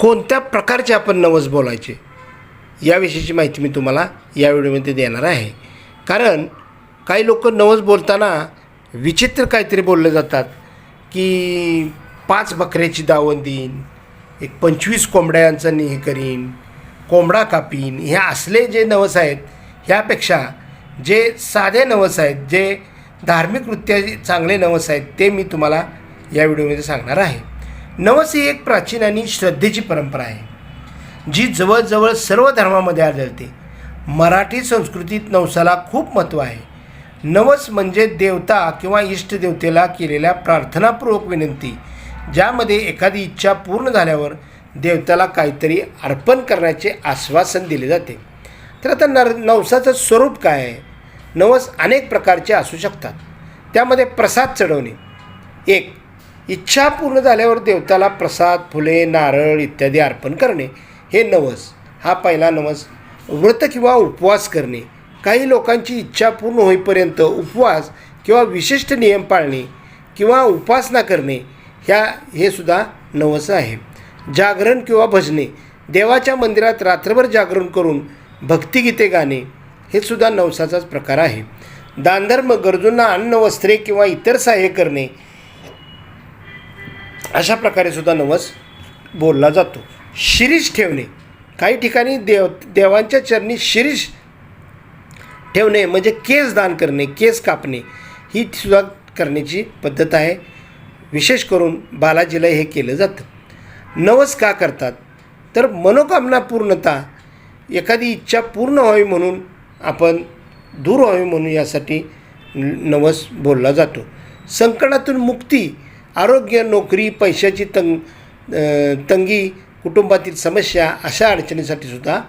कोणत्या प्रकारचे आपण नवस बोलायचे? याविषयीची माहिती मी तुम्हाला या व्हिडिओमध्ये देणार आहे. कारण काही लोक नवस बोलताना विचित्र काहीतरी बोलले जातात की पाच बकऱ्याची दावण देईन एक पंचवीस कोंबड्यांचं हे करीन कोंबडा कापीन हे असले जे नवस आहेत ह्यापेक्षा जे साधे नवस आहेत जे धार्मिक जे चांगले नवस आहेत ते मी तुम्हाला या व्हिडिओमध्ये सांगणार आहे. नवस ही एक प्राचीन आणि श्रद्धेची परंपरा आहे जी जवळजवळ सर्व धर्मामध्ये आढळते. मराठी संस्कृतीत नवसाला खूप महत्त्व आहे. नवस म्हणजे देवता किंवा इष्टदेवतेला केलेल्या प्रार्थनापूर्वक विनंती ज्यामध्ये एखादी इच्छा पूर्ण झाल्यावर देवताला काहीतरी अर्पण करण्याचे आश्वासन दिले जाते. तर आता नर नवसाचं स्वरूप काय आहे? नवस अनेक प्रकारचे असू शकतात. त्यामध्ये प्रसाद चढवणे. एक इच्छा पूर्ण झाल्यावर देवताला प्रसाद फुले नारळ इत्यादी अर्पण करणे हे नवस हा पहिला नवस व्रत किंवा उपवास करणे काही लोकांची इच्छा पूर्ण होईपर्यंत उपवास किंवा विशिष्ट नियम पाळणे किंवा उपासना करणे ह्या हे सुद्धा नवस आहे. जागरण किंवा भजने देवाच्या मंदिरात रात्रभर जागरण करून भक्तिगीते गाणे हे सुद्धा नवसाचाच प्रकार आहे. दानधर्म गरजूंना अन्न वस्त्रे किंवा इतर सहाय्य करणे अशा प्रकारे सुद्धा नवस बोलला जातो. शिरीष ठेवणे. काही ठिकाणी देव देवांच्या चरणी शिरीष ठेवणे म्हणजे केस दान करणे केस कापणे. ही सुद्धा करण्याची पद्धत आहे. विशेष करून बालाजीला हे केलं जातं. नवस का करतात? तर मनोकामना पूर्णता एखादी इच्छा पूर्ण व्हावी म्हणून आपण दूर व्हावी म्हणून यासाठी न- नवस बोलला जातो. संकटातून मुक्ती आरोग्य नोकरी पैशाची तंग तंगी कुटुंबातील समस्या अशा अडचणीसाठी सुद्धा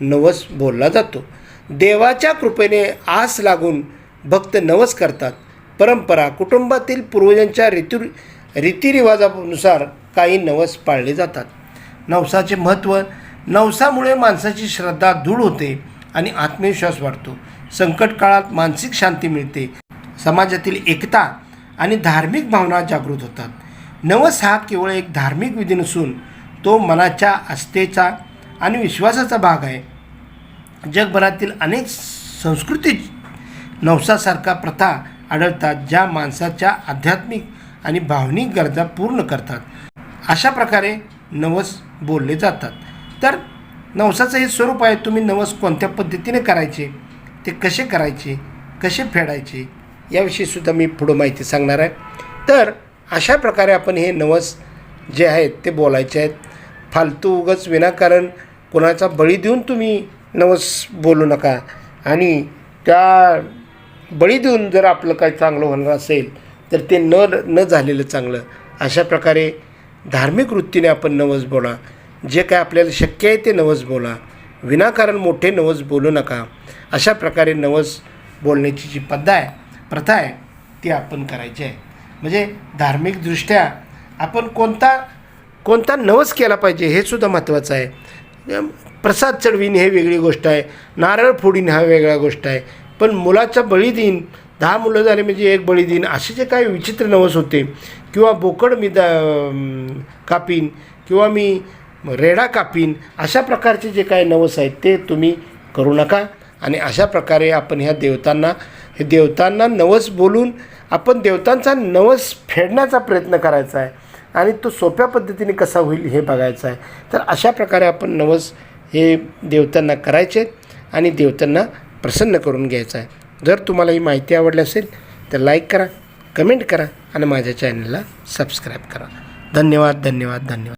नवस बोलला जातो. देवाच्या कृपेने आस लागून भक्त नवस करतात. परंपरा कुटुंबातील पूर्वजांच्या रीती रीतिरिवाजानुसार काही नवस पाळले जातात. नवसाचे महत्त्व नवसामुळे माणसाची श्रद्धा दृढ होते आणि आत्मविश्वास वाढतो. संकट काळात मानसिक शांती मिळते. समाजातील एकता आणि धार्मिक भावना जागृत होतात. नवस हा केवळ एक धार्मिक विधी नसून तो मनाच्या आस्थेचा आणि विश्वासाचा भाग आहे. जगभरातील अनेक संस्कृतीत नवसासारखा प्रथा आढळतात ज्या माणसाच्या आध्यात्मिक आणि भावनिक गरजा पूर्ण करतात. अशा प्रकारे नवस बोलले जातात. तर नवसाचं हे स्वरूप आहे तुम्ही नवस कोणत्या पद्धतीने करायचे ते कसे करायचे कसे फेडायचे याविषयी सुद्धा मी पुढं माहिती सांगणार आहे. तर अशा प्रकारे आपण हे नवस जे आहेत ते बोलायचे आहेत. फालतू उगच विनाकारण कोणाचा बळी देऊन तुम्ही नवस बोलू नका. आणि त्या बळी देऊन जर आपलं काही चांगलं होणार असेल तर ते न न झालेलं चांगलं. अशा प्रकारे धार्मिक वृत्तीने आपण नवस बोला. जे काय आपल्याला शक्य आहे ते नवस बोला. विनाकारण मोठे नवस बोलू नका. अशा प्रकारे नवस बोलण्याची जी पद्धत आहे प्रथा आहे ती आपण करायची आहे. म्हणजे धार्मिकदृष्ट्या आपण कोणता कोणता नवस केला पाहिजे हे सुद्धा महत्त्वाचं आहे. प्रसाद चढविणे हे वेगळी गोष्ट आहे. नारळ फोडीन हा वेगळा गोष्ट आहे. पण मुलाचा बळी देईन दहा मुलं झाले म्हणजे एक बळी देईन असे जे काही विचित्र नवस होते किंवा बोकड मी दा कापीन किंवा मी रेडा कापीन अशा प्रकारचे जे काही नवस आहेत ते तुम्ही करू नका. आणि अशा प्रकारे आपण ह्या देवतांना हे देवतांना नवस बोलून आपण देवतांचा नवस फेडण्याचा प्रयत्न करायचा आहे. आणि तो सोप्या पद्धतीने कसा होईल हे बघायचं आहे. तर अशा प्रकारे आपण नवस हे देवतांना करायचे आणि देवतांना प्रसन्न करून घ्यायचं आहे. जर तुम्हाला ही माहिती आवडली असेल तर लाईक करा कमेंट करा आणि माझ्या चॅनलला सबस्क्राईब करा. धन्यवाद धन्यवाद धन्यवाद.